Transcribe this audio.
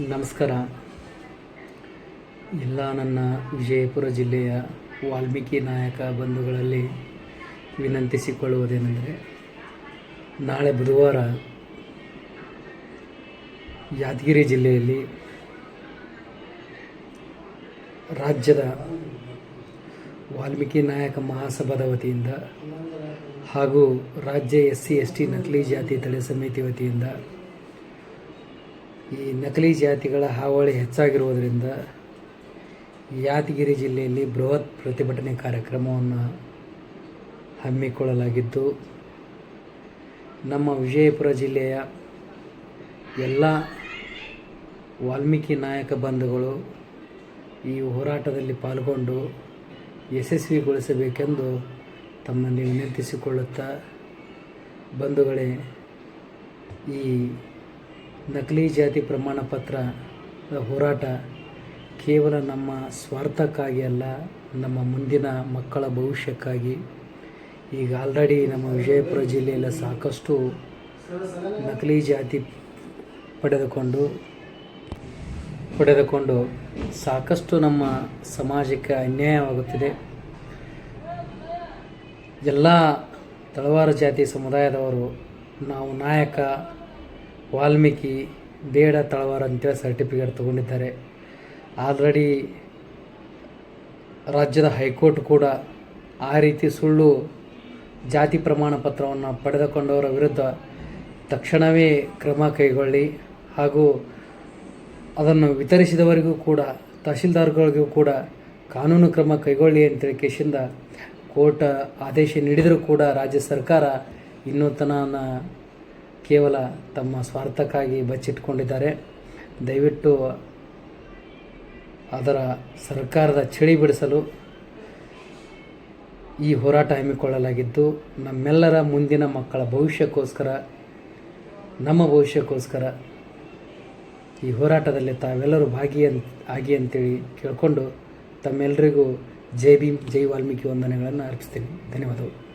ನಮಸ್ಕಾರ. ಎಲ್ಲ ನನ್ನ ವಿಜಯಪುರ ಜಿಲ್ಲೆಯ ವಾಲ್ಮೀಕಿ ನಾಯಕ ಬಂಧುಗಳಲ್ಲಿ ವಿನಂತಿಸಿಕೊಳ್ಳುವುದೇನೆಂದರೆ, ನಾಳೆ ಬುಧವಾರ ಯಾದಗಿರಿ ಜಿಲ್ಲೆಯಲ್ಲಿ ರಾಜ್ಯದ ವಾಲ್ಮೀಕಿ ನಾಯಕ ಮಹಾಸಭಾದ ವತಿಯಿಂದ ಹಾಗೂ ರಾಜ್ಯ ಎಸ್ ಸಿ ಎಸ್ ಟಿ ನಕಲಿ ಜಾತಿ ತಡೆ ಸಮಿತಿ ವತಿಯಿಂದ ಈ ನಕಲಿ ಜಾತಿಗಳ ಹಾವಳಿ ಹೆಚ್ಚಾಗಿರುವುದರಿಂದ ಯಾದಗಿರಿ ಜಿಲ್ಲೆಯಲ್ಲಿ ಬೃಹತ್ ಪ್ರತಿಭಟನೆ ಕಾರ್ಯಕ್ರಮವನ್ನು ಹಮ್ಮಿಕೊಳ್ಳಲಾಗಿದ್ದು, ನಮ್ಮ ವಿಜಯಪುರ ಜಿಲ್ಲೆಯ ಎಲ್ಲ ವಾಲ್ಮೀಕಿ ನಾಯಕ ಬಂಧುಗಳು ಈ ಹೋರಾಟದಲ್ಲಿ ಪಾಲ್ಗೊಂಡು ಯಶಸ್ವಿಗೊಳಿಸಬೇಕೆಂದು ತಮ್ಮಲ್ಲಿ ವಿನಂತಿಸಿಕೊಳ್ಳುತ್ತಾ ಬಂಧುಗಳೇ, ಈ ನಕಲಿ ಜಾತಿ ಪ್ರಮಾಣ ಪತ್ರ ಹೋರಾಟ ಕೇವಲ ನಮ್ಮ ಸ್ವಾರ್ಥಕ್ಕಾಗಿ ಅಲ್ಲ, ನಮ್ಮ ಮುಂದಿನ ಮಕ್ಕಳ ಭವಿಷ್ಯಕ್ಕಾಗಿ. ಈಗ ಆಲ್ರೆಡಿ ನಮ್ಮ ವಿಜಯಪುರ ಜಿಲ್ಲೆಯಲ್ಲಿ ಸಾಕಷ್ಟು ನಕಲಿ ಜಾತಿ ಪಡೆದುಕೊಂಡು ಪಡೆದುಕೊಂಡು ಸಾಕಷ್ಟು ನಮ್ಮ ಸಮಾಜಕ್ಕೆ ಅನ್ಯಾಯವಾಗುತ್ತಿದೆ. ಎಲ್ಲ ತಳವಾರ ಜಾತಿ ಸಮುದಾಯದವರು ನಾವು ನಾಯಕ ವಾಲ್ಮೀಕಿ ಬೇಡ ತಳವಾರ ಅಂತೇಳಿ ಸರ್ಟಿಫಿಕೇಟ್ ತಗೊಂಡಿದ್ದಾರೆ. ಆಲ್ರೆಡಿ ರಾಜ್ಯದ ಹೈಕೋರ್ಟ್ ಕೂಡ ಆ ರೀತಿ ಸುಳ್ಳು ಜಾತಿ ಪ್ರಮಾಣ ಪತ್ರವನ್ನು ಪಡೆದುಕೊಂಡವರ ವಿರುದ್ಧ ತಕ್ಷಣವೇ ಕ್ರಮ ಕೈಗೊಳ್ಳಿ ಹಾಗೂ ಅದನ್ನು ವಿತರಿಸಿದವರಿಗೂ ಕೂಡ, ತಹಶೀಲ್ದಾರ್ಗಳಿಗೂ ಕೂಡ ಕಾನೂನು ಕ್ರಮ ಕೈಗೊಳ್ಳಿ ಅಂತೇಳಿ ಕೇಶಿಂದ ಕೋರ್ಟ್ ಆದೇಶ ನೀಡಿದರೂ ಕೂಡ ರಾಜ್ಯ ಸರ್ಕಾರ ಇನ್ನೂ ತನನ ಕೇವಲ ತಮ್ಮ ಸ್ವಾರ್ಥಕ್ಕಾಗಿ ಬಚ್ಚಿಟ್ಕೊಂಡಿದ್ದಾರೆ. ದಯವಿಟ್ಟು ಅದರ ಸರ್ಕಾರದ ಚಳಿ ಬಿಡಿಸಲು ಈ ಹೋರಾಟ ಹಮ್ಮಿಕೊಳ್ಳಲಾಗಿದ್ದು, ನಮ್ಮೆಲ್ಲರ ಮುಂದಿನ ಮಕ್ಕಳ ಭವಿಷ್ಯಕ್ಕೋಸ್ಕರ, ನಮ್ಮ ಭವಿಷ್ಯಕ್ಕೋಸ್ಕರ ಈ ಹೋರಾಟದಲ್ಲಿ ತಾವೆಲ್ಲರೂ ಭಾಗಿ ಅನ್ ಆಗಿ ಅಂತೇಳಿ ಕೇಳಿಕೊಂಡು ತಮ್ಮೆಲ್ಲರಿಗೂ ಜೈ ಭೀಮ್, ಜೈ ವಾಲ್ಮೀಕಿ ವಂದನೆಗಳನ್ನು ಅರ್ಪಿಸ್ತೀನಿ. ಧನ್ಯವಾದಗಳು.